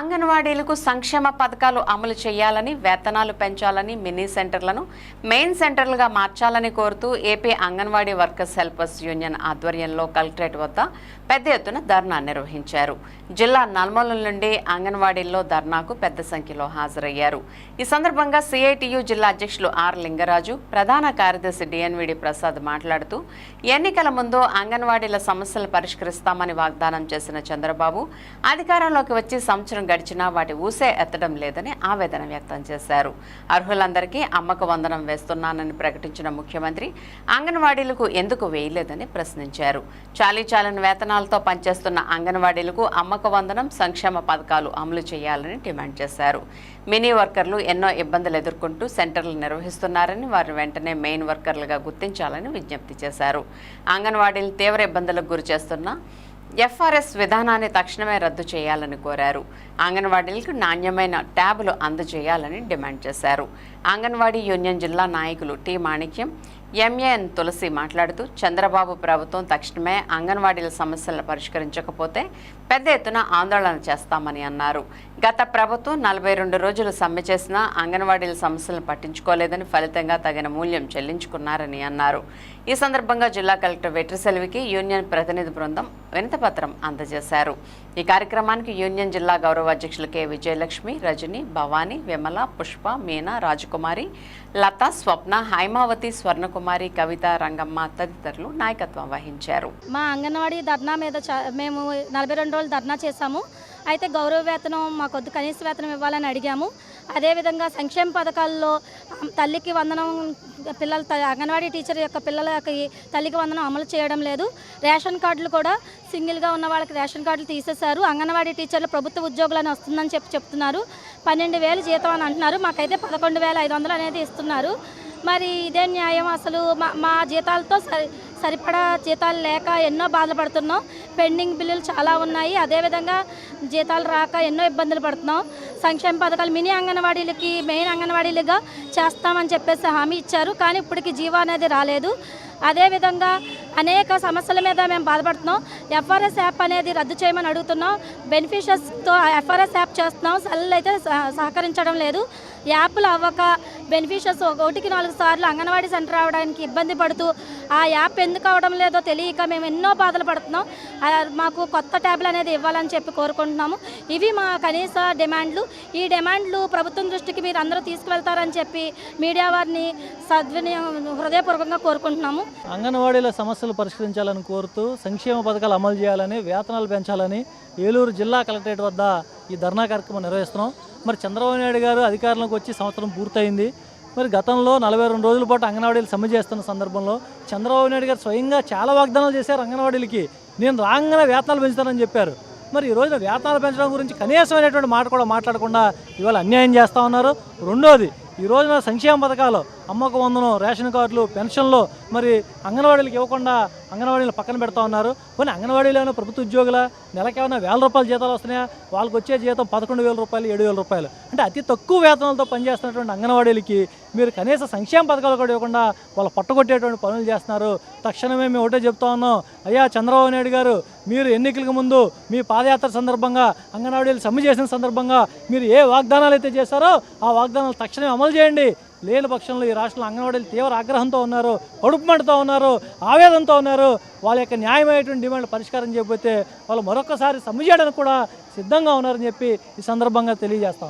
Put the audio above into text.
అంగన్వాడీలకు సంక్షేమ పథకాలు అమలు చేయాలని వేతనాలు పెంచాలని మినీ సెంటర్లను మెయిన్ సెంటర్లుగా మార్చాలని కోరుతూ AP anganwadi workers helpers union ఆధ్వర్యంలో కలెక్టరేట్ వద్ద పెద్ద ఎత్తున ధర్నా నిర్వహించారు. జిల్లా నల్మల నుండి అంగన్వాడీల్లో ధర్నాకు పెద్ద సంఖ్యలో హాజరయ్యారు. ఈ సందర్భంగా సిఐటియు జిల్లా అధ్యక్షులు ఆర్ లింగరాజు ప్రధాన కార్యదర్శి డిఎన్విడి ప్రసాద్ మాట్లాడుతూ ఎన్నికల ముందు అంగన్వాడీల సమస్యలు పరిష్కరిస్తామని వాగ్దానం చేసిన చంద్రబాబు అధికారంలోకి వచ్చి సంవత్సరం గడిచినా వాటి ఊసే ఎత్తడం లేదని ఆవేదన వ్యక్తం చేశారు. అర్హులందరికీ అమ్మక వందనం వేస్తున్నానని ప్రకటించిన ముఖ్యమంత్రి అంగన్వాడీలకు ఎందుకు వేయలేదని ప్రశ్నించారు. చాలీ చాలని వేతనాలతో పనిచేస్తున్న అంగన్వాడీలకు అమ్మక వందనం సంక్షేమ పథకాలు అమలు చేయాలని డిమాండ్ చేశారు. మినీ వర్కర్లు ఎన్నో ఇబ్బందులు ఎదుర్కొంటూ సెంటర్లు నిర్వహిస్తున్నారని వారిని వెంటనే మెయిన్ వర్కర్లుగా గుర్తించాలని విజ్ఞప్తి చేశారు. అంగన్వాడీలు తీవ్ర ఇబ్బందులకు గురి చేస్తున్న ఎఫ్ఆర్ఎస్ విధానాన్ని తక్షణమే రద్దు చేయాలని కోరారు. అంగన్వాడీలకు నాణ్యమైన ట్యాబులు అందజేయాలని డిమాండ్ చేశారు. అంగన్వాడీ యూనియన్ జిల్లా నాయకులు టి మాణిక్యం ఎంఏఎన్ తులసి మాట్లాడుతూ చంద్రబాబు ప్రభుత్వం తక్షణమే అంగన్వాడీల సమస్యలను పరిష్కరించకపోతే పెద్ద ఎత్తున ఆందోళన చేస్తామని అన్నారు. గత ప్రభుత్వం నలభై రెండు రోజులు సమ్మె చేసినా అంగన్వాడీల సమస్యలను పట్టించుకోలేదని ఫలితంగా తగిన మూల్యం చెల్లించుకున్నారని అన్నారు. ఈ సందర్భంగా జిల్లా కలెక్టర్ వెట్రిసెల్వికి యూనియన్ ప్రతినిధి బృందం వినతపత్రం అందజేశారు. ఈ కార్యక్రమానికి యూనియన్ జిల్లా గౌరవ అధ్యక్షులు కె. విజయలక్ష్మి రజని భవానీ విమల పుష్ప మీనా రాజకుమారి లత స్వప్న హైమావతి స్వర్ణకుమార్ కుమారి కవిత రంగమ్మ తదితరులు నాయకత్వం వహించారు. మా అంగన్వాడీ ధర్నా మీద చా- మేము నలభై రెండు రోజులు ధర్నా చేశాము. అయితే గౌరవ వేతనం మా కొద్ది కనీస వేతనం ఇవ్వాలని అడిగాము. అదేవిధంగా సంక్షేమ పథకాల్లో తల్లికి వందనం పిల్లల త- అంగన్వాడీ టీచర్ యొక్క పిల్లలకి తల్లికి వందనం అమలు చేయడం లేదు. రేషన్ కార్డులు కూడా సింగిల్గా ఉన్న వాళ్ళకి రేషన్ కార్డులు తీసేశారు. అంగన్వాడీ టీచర్లు ప్రభుత్వ ఉద్యోగులని వస్తుందని చెప్పి చెప్తున్నారు. పన్నెండు వేలు జీతం అని అంటున్నారు. మాకైతే పదకొండు వేల ఐదు వందలు అనేది ఇస్తున్నారు. మరి ఇదే న్యాయం అసలు మా మా జీతాలతో సరి సరిపడా జీతాలు లేక ఎన్నో బాధలు పడుతున్నాం పెండింగ్ బిల్లులు చాలా ఉన్నాయి. అదేవిధంగా జీతాలు రాక ఎన్నో ఇబ్బందులు పడుతున్నాం. సంక్షేమ పథకాలు మినీ అంగన్వాడీలకి మెయిన్ అంగన్వాడీలుగా చేస్తామని చెప్పేసి హామీ ఇచ్చారు. కానీ ఇప్పటికి జీవో అనేది రాలేదు. అదేవిధంగా అనేక సమస్యల మీద మేము బాధపడుతున్నాం. ఎఫ్ఆర్ఎస్ యాప్ అనేది రద్దు చేయమని అడుగుతున్నాం. బెనిఫిషియర్స్తో ఎఫ్ఆర్ఎస్ యాప్ చేస్తున్నాం. సెల్ అయితే సహ- సహకరించడం లేదు. యాప్లు అవ్వక బెనిఫిషియర్స్ ఒకటికి నాలుగు సార్లు అంగన్వాడీ సెంటర్ రావడానికి ఇబ్బంది పడుతూ ఆ యాప్ ఎందుకు అవడం లేదో తెలియక మేము ఎన్నో బాధలు పడుతున్నాం. మాకు కొత్త ట్యాబ్లు అనేది ఇవ్వాలని చెప్పి కోరుకుంటున్నాము. ఇవి మా కనీస డిమాండ్లు. ఈ డిమాండ్లు ప్రభుత్వం దృష్టికి మీరు అందరూ తీసుకువెళ్తారని చెప్పి మీడియా వారిని సద్వినియోగం హృదయపూర్వకంగా కోరుకుంటున్నాము. అంగన్వాడీల సమస్యలు పరిష్కరించాలని కోరుతూ సంక్షేమ పథకాలు అమలు చేయాలని వేతనాలు పెంచాలని ఏలూరు జిల్లా కలెక్టరేట్ వద్ద ఈ ధర్నా కార్యక్రమం నిర్వహిస్తున్నాం. మరి చంద్రబాబు నాయుడు గారు అధికారంలోకి వచ్చి సంవత్సరం పూర్తయింది. మరి గతంలో నలభై రెండు రోజుల పాటు అంగన్వాడీలు సమ్మె చేస్తున్న సందర్భంలో చంద్రబాబు నాయుడు గారు స్వయంగా చాలా వాగ్దానాలు చేశారు అంగన్వాడీలకి. నేను రాగానే వేతనాలు పెంచుతానని చెప్పారు. మరి ఈ రోజున వేతనాలు పెంచడం గురించి కనీసమైనటువంటి మాట కూడా మాట్లాడకుండా ఇవాళ అన్యాయం చేస్తూ ఉన్నారు. రెండోది ఈ రోజున సంక్షేమ పథకాలు అమ్మకు వందనం రేషన్ కార్డులు పెన్షన్లు మరి అంగన్వాడీలకు ఇవ్వకుండా అంగన్వాడీలు పక్కన పెడతా ఉన్నారు. కొన్ని అంగన్వాడీలు ప్రభుత్వ ఉద్యోగుల? నెలకేమైనా వేల రూపాయల జీతాలు వస్తున్నాయా? వాళ్ళకి వచ్చే జీతం పదకొండు వేల రూపాయలు ఏడు వేల రూపాయలు. అంటే అతి తక్కువ వేతనాలతో పనిచేస్తున్నటువంటి అంగన్వాడీలకి మీరు కనీస సంక్షేమ పథకాలు కూడా ఇవ్వకుండా వాళ్ళు పట్టుకొట్టేటువంటి పనులు చేస్తున్నారు. తక్షణమే మేము ఒకటే చెప్తా ఉన్నాం. అయ్యా చంద్రబాబు నాయుడు గారు మీరు ఎన్నికలకు ముందు మీ పాదయాత్ర సందర్భంగా అంగన్వాడీలు సమ్మె చేసిన సందర్భంగా మీరు ఏ వాగ్దానాలు అయితే చేశారో ఆ వాగ్దానాలు తక్షణమే అమలు చేయండి. లేని పక్షంలో ఈ రాష్ట్రంలో అంగన్వాడీలు తీవ్ర ఆగ్రహంతో ఉన్నారు కడుపుమంటతో ఉన్నారు ఆవేదనతో ఉన్నారు. వాళ్ళ యొక్క న్యాయమైనటువంటి డిమాండ్లు పరిష్కారం చేయకపోతే వాళ్ళు మరొకసారి సమ్మె చేయడానికి కూడా సిద్ధంగా ఉన్నారని చెప్పి ఈ సందర్భంగా తెలియజేస్తా